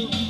you.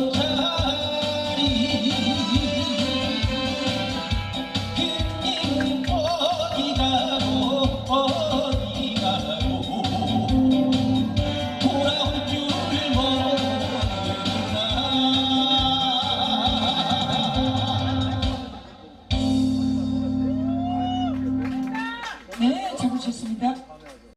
잡으셨습니다.